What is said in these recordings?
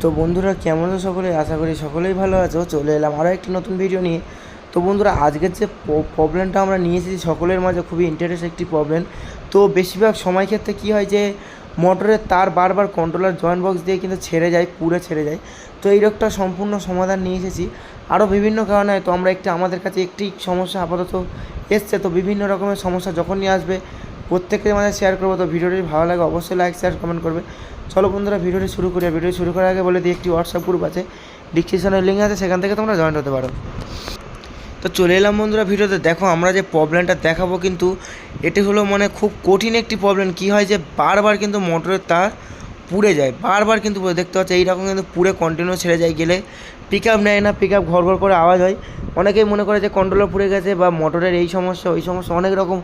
তো বন্ধুরা, কেমন আছো সকলে? আশা করি সকলেই ভালো আছো। চলে এলাম আরও একটি নতুন ভিডিও নিয়ে। তো বন্ধুরা, আজকের যে প্রবলেমটা আমরা নিয়ে এসেছি সকলের মাঝে, খুবই ইন্টারেস্ট একটি প্রবলেম তো বেশিরভাগ সময় ক্ষেত্রে কী হয় যে মোটরের তার বারবার কন্ট্রোলার জয়েন্ট বক্স দিয়ে কিন্তু ছেড়ে যায়, পুড়ে ছেড়ে যায়। তো এই রোগটা সম্পূর্ণ সমাধান নিয়ে এসেছি। আরও বিভিন্ন কারণে তো আমরা একটি, আমাদের কাছে একটি সমস্যা আপাতত এসছে। তো বিভিন্ন রকমের সমস্যা যখনই আসবে প্রত্যেকের মাঝে শেয়ার করব। তো ভিডিওটি ভালো লাগে অবশ্যই লাইক শেয়ার কমেন্ট করবে। চলো বন্ধুরা, ভিডিওটি শুরু করি। ভিডিও শুরু করার আগে বলে দিই, একটি হোয়াটসঅ্যাপ গ্রুপ আছে। ডিসক্রিপশনের লিঙ্ক আছে, সেখান থেকে তোমরা জয়েন হতে পারো। তো চলে এলাম বন্ধুরা ভিডিওতে। দেখো, আমরা যে প্রবলেমটা দেখাবো কিন্তু, এটি হলো মানে খুব কঠিন একটি প্রবলেম কি হয় যে, বারবার কিন্তু মোটরের তার পুড়ে যায়। বারবার কিন্তু দেখতে পাচ্ছি, এইরকম কিন্তু পুড়ে কন্টিনিউ ছেড়ে যায় গেলে। পিক আপ নেয় না পিক আপ ঘর ঘর করে আওয়াজ হয়। অনেকেই মনে করে যে কন্ট্রোলার পুড়ে গেছে বা মোটরের এই সমস্যা, ওই সমস্যা, অনেক রকম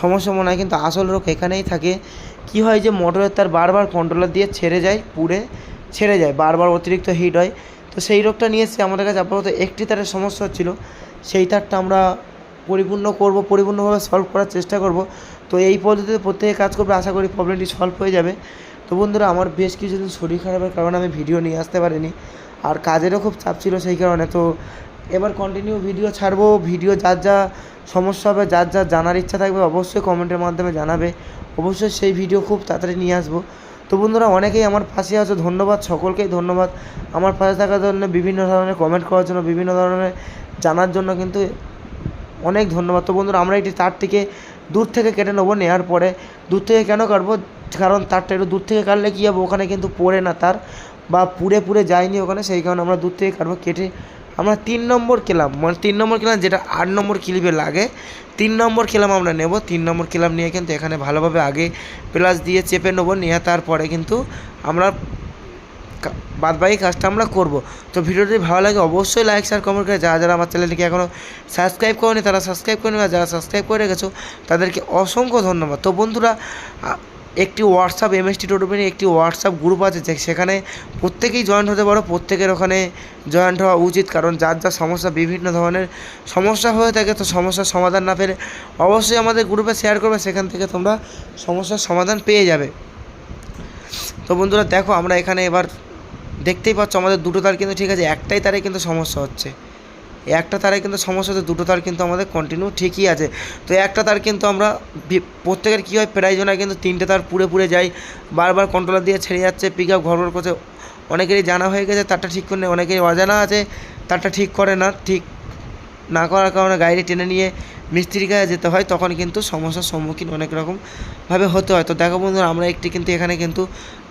সমস্যা মনে হয়, কিন্তু আসল রোগ এখানেই থাকে। কি হয় যে মোটরের তার বারবার কন্ট্রোলার দিয়ে ছেড়ে যায়, পুড়ে ছেড়ে যায়, বারবার অতিরিক্ত হিট হয়। তো সেই রোগটা নিয়ে এসে আমাদের কাছে আপাতত একটি তারের সমস্যা হচ্ছিল সেই তারটা আমরা পরিপূর্ণ করব, পরিপূর্ণভাবে সলভ করার চেষ্টা করব। তো এই পদ্ধতিতে প্রত্যেকে কাজ করবে, আশা করি প্রবলেমটি সলভ হয়ে যাবে। তো বন্ধুরা, আমার বেশ কিছুদিন শরীর খারাপের কারণে আমি ভিডিও নিয়ে আসতে পারিনি আর কাজেরও খুব চাপ ছিল সেই কারণে। তো এবার কন্টিনিউ ভিডিও ছাড়বো। ভিডিও যার যা সমস্যা হবে, যার যার জানার ইচ্ছা থাকবে অবশ্যই কমেন্টের মাধ্যমে জানাবে। অবশ্যই সেই ভিডিও খুব তাড়াতাড়ি নিয়ে আসব। তো বন্ধুরা, অনেকেই আমার পাশে আছো। ধন্যবাদ, সকলকেই ধন্যবাদ। আমার পাশে থাকার জন্য বিভিন্ন ধরনের কমেন্ট করার জন্য, বিভিন্ন ধরনের জানার জন্য কিন্তু অনেক ধন্যবাদ। তো বন্ধুরা, আমরা এটি তার থেকে দূর থেকে কেটে নেব নেওয়ার পরে দূর থেকে কেন কাটবো? কারণ তারটা একটু দূর থেকে কাটলে কী হবে? ওখানে কিন্তু পড়ে না তার বা পুড়ে পুড়ে যায়নি ওখানে, সেই কারণে আমরা দূর থেকে কাটবো, কেটে আমরা তিন নম্বর কেলাম মানে তিন নম্বর কেলাম যেটা আট নম্বর ক্লিপে লাগে। তিন নম্বর কেলাম আমরা নেব, তিন নম্বর কেলাম নিয়ে কিন্তু এখানে ভালোভাবে আগে প্লাস দিয়ে চেপে নেব, নিয়ে তারপরে কিন্তু আমরা বাদবাকি কাজটা আমরা করব। তো ভিডিওটি ভালো লাগে অবশ্যই লাইক শেয়ার কমেন্ট করে যারা যারা আমার চ্যানেলটিকে এখনও সাবস্ক্রাইব করেনি তারা সাবস্ক্রাইব করে নেবে যারা সাবস্ক্রাইব করে রেখেছো তাদেরকে অসংখ্য ধন্যবাদ। তো বন্ধুরা একটি হোয়াটসঅ্যাপ এমএসটি টোটোপেনি একটি হোয়াটসঅ্যাপ গ্রুপ আছে যে সেখানে প্রত্যেকেই জয়েন্ট হতে পারো, প্রত্যেকের ওখানে জয়েন্ট হওয়া উচিত, কারণ যার যার সমস্যা বিভিন্ন ধরনের সমস্যা হয়ে থাকে, তো সমস্যার সমাধান না পেলে অবশ্যই আমাদের গ্রুপে শেয়ার করবে, সেখান থেকে তোমরা সমস্যার সমাধান পেয়ে যাবে। তো বন্ধুরা, দেখো আমরা এখানে এবার দেখতেই পাচ্ছ আমাদের দুটো তার কিন্তু ঠিক আছে, একটাই তারে কিন্তু সমস্যা হচ্ছে। একটা তারে কিন্তু সমস্যা হচ্ছে, দুটো তার কিন্তু আমাদের কন্টিনিউ ঠিকই আছে। তো একটা তার কিন্তু আমরা প্রত্যেকের কী হয়, প্রায় জনের কিন্তু তিনটে তার পুড়ে পুড়ে যায়, বারবার কন্ট্রোলার দিয়ে ছেড়ে যাচ্ছে পিক আপ ঘর ঘর করছে। অনেকেরই জানা হয়ে গেছে, তারটা ঠিক করে অনেকেরই অজানা আছে, তারটা ঠিক করে না, ঠিক না করার কারণে গাড়ি টেনে নিয়ে মিস্ত্রির কাছে যেতে হয়, তখন কিন্তু সমস্যার সম্মুখীন অনেক রকমভাবে হতে হয়। তো দেখো বন্ধুরা, আমরা একটি কিন্তু এখানে কিন্তু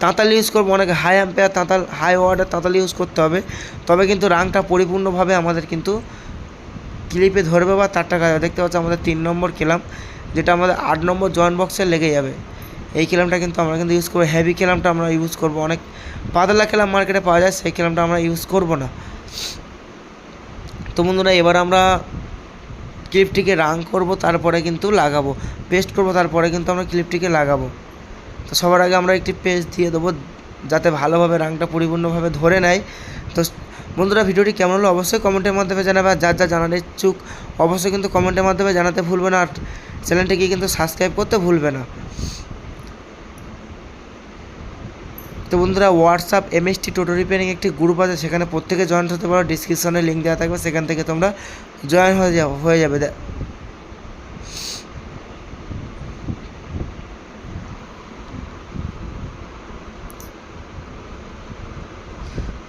তাঁতাল ইউজ করব। অনেক হাই অ্যাম্পেয়ার তাঁতাল হাই ওয়ার্ডের তাঁতাল ইউজ করতে হবে। তবে কিন্তু রাংটা পরিপূর্ণভাবে আমাদের কিন্তু ক্লিপে ধরবে বা তারটা কাজ দেখতে পাচ্ছ, আমাদের তিন নম্বর কেলাম যেটা আমাদের আট নম্বর জয়েন্ট বক্সে লেগে যাবে। এই কেলামটা কিন্তু আমরা কিন্তু ইউজ করব। হেভি কেলামটা আমরা ইউজ করব। অনেক পাতলা কেলাম মার্কেটে পাওয়া যায়, সেই কেলামটা আমরা ইউজ করব না। তো বন্ধুরা, এবার আমরা ক্লিপটিকে রাং করব, তারপরে কিন্তু লাগাবো। পেস্ট করব, তারপরে কিন্তু আমরা ক্লিপটিকে লাগাবো। তো সবার আগে আমরা একটি পেস্ট দিয়ে দেবো, যাতে ভালোভাবে রাংটা পরিপূর্ণভাবে ধরে নেয়। তো বন্ধুরা, ভিডিওটি কেমন হলো অবশ্যই কমেন্টের মাধ্যমে জানাবে, আর যার যা জানার ইচ্ছুক, অবশ্যই কিন্তু কমেন্টের মাধ্যমে জানাতে ভুলবে না। আর চ্যানেলটিকে কিন্তু সাবস্ক্রাইব করতে ভুলবে না। তো বন্ধুরা হোয়াটসঅ্যাপ এমএসটি টোটো রিপেয়ারিং একটি গ্রুপ আছে, সেখানে প্রত্যেকে জয়েন হতে পারো ডিসক্রিপশনে লিঙ্ক দেওয়া থাকবে, সেখান থেকে তোমরা জয়েন হয়ে যাও, হয়ে যাবে।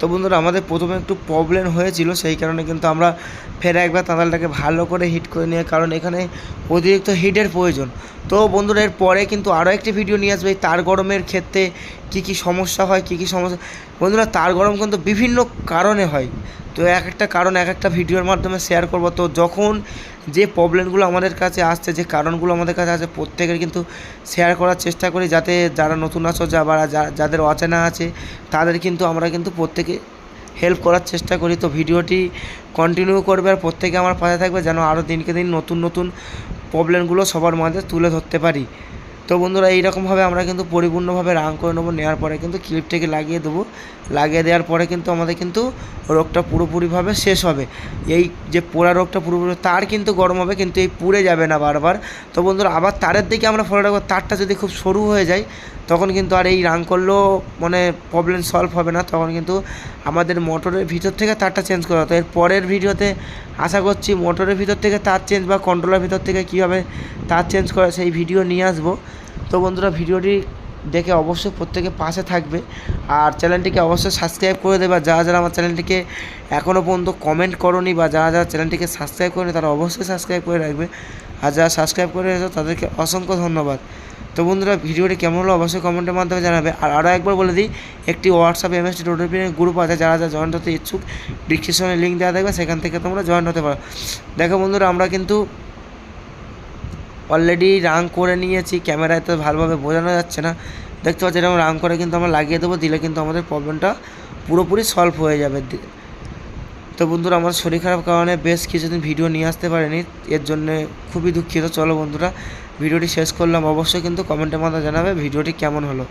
তো বন্ধুরা, আমাদের প্রথমে একটু প্রবলেম হয়েছিল, সেই কারণে কিন্তু আমরা ফের একবার তাঁতালটাকে ভালো করে হিট করে নিয়ে, কারণ এখানে অতিরিক্ত হিটের প্রয়োজন। তো বন্ধুরা, এর পরে কিন্তু আরও একটি ভিডিও নিয়ে আসবে তার গরমের ক্ষেত্রে কি কি সমস্যা হয়, কি কি সমস্যা বন্ধুরা, তার গরম কিন্তু বিভিন্ন কারণে হয়। তো এক একটা কারণ, এক একটা ভিডিওর মাধ্যমে শেয়ার করব। তো যখন যে প্রবলেমগুলো আমাদের কাছে আসছে, যে কারণগুলো আমাদের কাছে আছে প্রত্যেকের কিন্তু শেয়ার করার চেষ্টা করি যাতে যারা নতুন আছো বা যাদের অচেনা আছে, তাদের কিন্তু আমরা কিন্তু প্রত্যেকে হেল্প করার চেষ্টা করি। তো ভিডিওটি কন্টিনিউ করবে আর প্রত্যেকে আমার পাশে থাকবে যেন আরও দিনকে দিন নতুন নতুন প্রবলেমগুলো সবার মাঝে তুলে ধরতে পারি। তো বন্ধুরা, এইরকমভাবে আমরা কিন্তু পরিপূর্ণভাবে রাং করে নেব নেওয়ার পরে কিন্তু ক্লিপটাকে লাগিয়ে দেবো। লাগিয়ে দেওয়ার পরে কিন্তু আমাদের কিন্তু রোগটা পুরোপুরিভাবে শেষ হবে। এই যে পোড়া রোগটা পুরোপুরি, তার কিন্তু গরম হবে, কিন্তু এই পুড়ে যাবে না বারবার। তো বন্ধুরা, আবার তারের দিকে আমরা ফলো রাখব। তারটা যদি খুব সরু হয়ে যায়, তখন কিন্তু আর এই রাং করলেও মানে প্রবলেম সলভ হবে না। তখন কিন্তু আমাদের মোটরের ভিতর থেকে তারটা চেঞ্জ করা হতো এর পরের ভিডিওতে আশা করছি মোটরের ভিতর থেকে তার চেঞ্জ বা কন্ট্রোলের ভিতর থেকে কীভাবে তার চেঞ্জ করা, সেই ভিডিও নিয়ে আসব। তো বন্ধুরা ভিডিওটি দেখে অবশ্যই প্রত্যেকে পাশে থাকবে। আর চ্যানেলটিকে অবশ্যই সাবস্ক্রাইব করে দেবে। যারা যারা আমার চ্যানেলটিকে এখনও পর্যন্ত কমেন্ট করনি বা যারা যারা চ্যানেলটিকে সাবস্ক্রাইব করেনি, তারা অবশ্যই সাবস্ক্রাইব করে রাখবে। আর যারা সাবস্ক্রাইব করে রেখেছো তাদেরকে অসংখ্য ধন্যবাদ। তো বন্ধুরা, ভিডিওটি কেমন হলো অবশ্যই কমেন্টের মাধ্যমে জানাবে। আর আরও একবার বলে দিই, একটি হোয়াটসঅ্যাপ এমএসটি টোটোপিনের গ্রুপ আছে। যারা যারা জয়েন হতে ইচ্ছুক ডিসক্রিপশনে লিঙ্ক দেওয়া থাকবে, সেখান থেকে তোমরা জয়েন হতে পারো। দেখো বন্ধুরা, আমরা কিন্তু অলরেডি রাং করে নিয়েছি ক্যামেরায় তো ভালোভাবে বোঝানো যাচ্ছে না। দেখতে পাচ্ছি এরকম রাং করে কিন্তু আমরা লাগিয়ে দেবো, দিলে কিন্তু আমাদের প্রবলেমটা পুরোপুরি সলভ হয়ে যাবে। তো বন্ধুরা, আমার শরীর খারাপ কারণে বেশ কিছুদিন ভিডিও নিয়ে আসতে পারিনি, এর জন্যে খুবই দুঃখিত। চলো বন্ধুরা ভিডিওটি শেষ করলাম। অবশ্যই কিন্তু কমেন্টের মাধ্যমে জানাবে ভিডিওটি কেমন হলো।